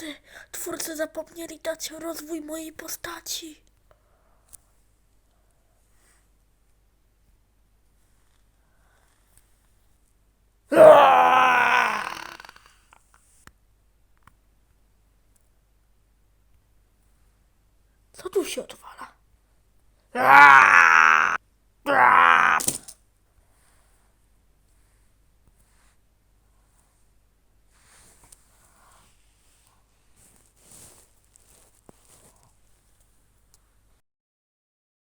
Twórcy, twórcy zapomnieli dać rozwój mojej postaci. Co tu się odwala?